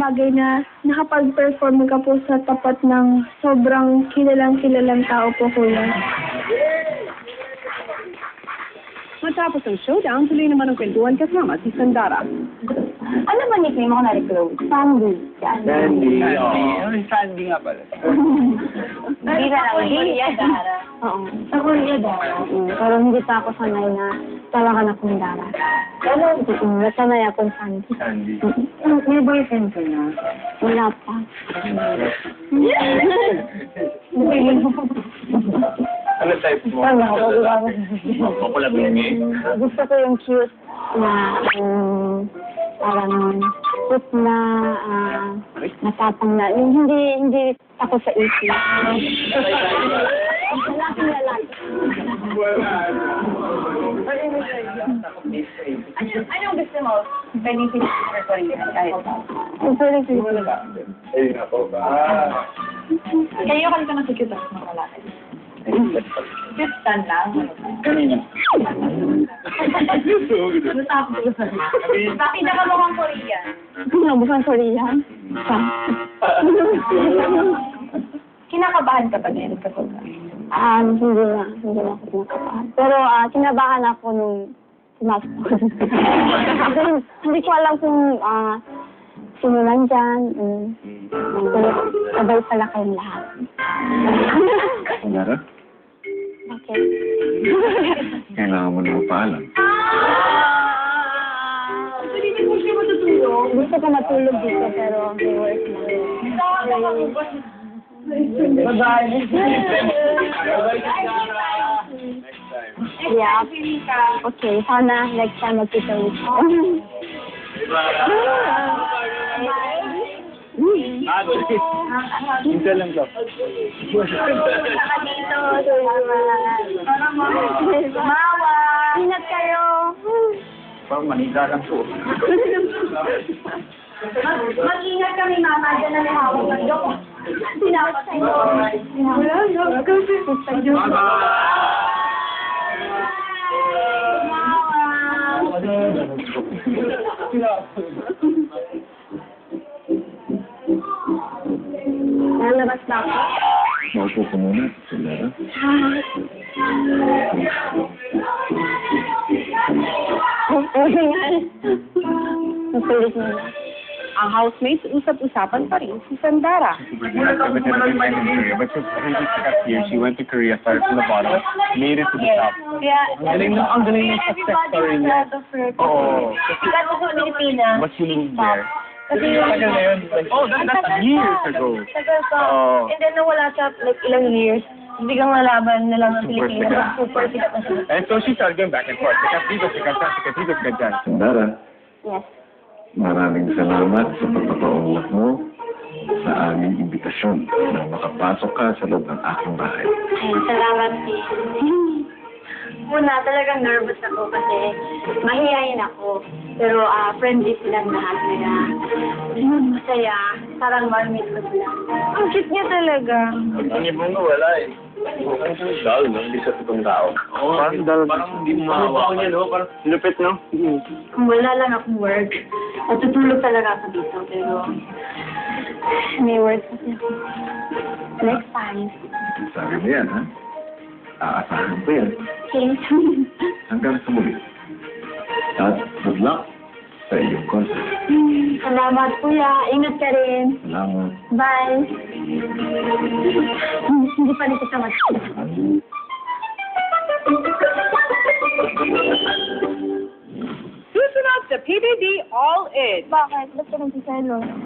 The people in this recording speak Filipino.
bagay na nakapag-perform ka po sa tapat ng sobrang kilalang kilalang tao po, kuya. Matapos ang showdown, tuloy naman ang kwentuhan kasama si Sandara. Ano ba nickname mo kunwari close? Sandy. Sandy. Yung Sandy nga pala. Hindi na lang. Hindi. Oo. Sa Korea, Dara. Pero hindi pa ako sanay na tawagan akong Dara. Ano? Mm, nasanay akong Sandy. Sandy. Mm, May boyfriend ka na? Wala pa. Ano type mo? Wala, wala. Bakula bingi. Gusto ko yung cute na um, parang cute na uh, matapang na yung hindi hindi takot sa isip. Lalaki lalaki. Ano, anong gusto mo? Pwede Filipino or Korean? Kahit. Ang pwede ko Ayun ako ba? Kayo ka ka nakikita sa mga lalaki. Cute stand lang. Kanina. Ano tapos Bakit ka mukhang Korean? Nabukan Korean. Kinakabahan ka ba din kapag Um, hindi na, hindi na ako kinakabahan. Pero ah, kinabahan ako nung Kasi hindi ko alam kung ah, sino nandyan. Mm. Pero sabay pala kayong lahat. Sandara? Bakit? Kailangan mo na siya matutulog. Gusto ko matulog dito pero may work lang. Next time. Yeah. Okay, sana next time magkita ulit. Minsan lang daw. Mawa! Ingat kayo! Parang manita lang po. Mag-ingat kami, mama. Diyan na lumawag ng. Tinawag sa inyo. Wala, no. Kasi sa Diyos. Lalabas na ako. Maupo ko muna, Ang housemates, usap-usapan pa rin si Sandara. But you have to in Korea. But she she here. She went to Korea, started from the bottom, made it to the top. Kaya, Ang galing ng, ang galing ng success story niya. Oo. Sikat ko sa Pilipinas. But she lived there. Kasi yung... Tagal na yun. Like, oh, that, that's years ago. Tagal pa. Oo. And then nawala siya like ilang years. Biglang nalaban na lang ng Super Pilipinas. sikat. Super sikat na siya. And so she started going back and forth. Sikat dito, sikat dyan, sikat dito, sikat dyan. Sandara, Yes. Maraming salamat sa pagpapaunlak mo sa aming imbitasyon na makapasok ka sa loob ng aking bahay. Ay, salamat eh. Una, talagang nervous ako kasi mahihayin ako. Pero ah friendly silang lahat kaya yun, masaya. Parang marmit ko sila. Ang cute niya talaga. Ang ibang wala eh. Ang dal, no? Hindi sa totoong tao. Oo, parang dal. Parang hindi mo no? Parang lupit, no? Kung wala lang akong work, natutulog talaga ako dito. Pero may work kasi ako. Next time. Sabi mo yan, ha? Aasahan ko yan. Thanks. Hanggang sa muli. At good luck sa iyong concert. Salamat kuya. Ingat ka rin. Salamat. Bye. Hindi pa rin kita mat. Susunod All nagsiselo?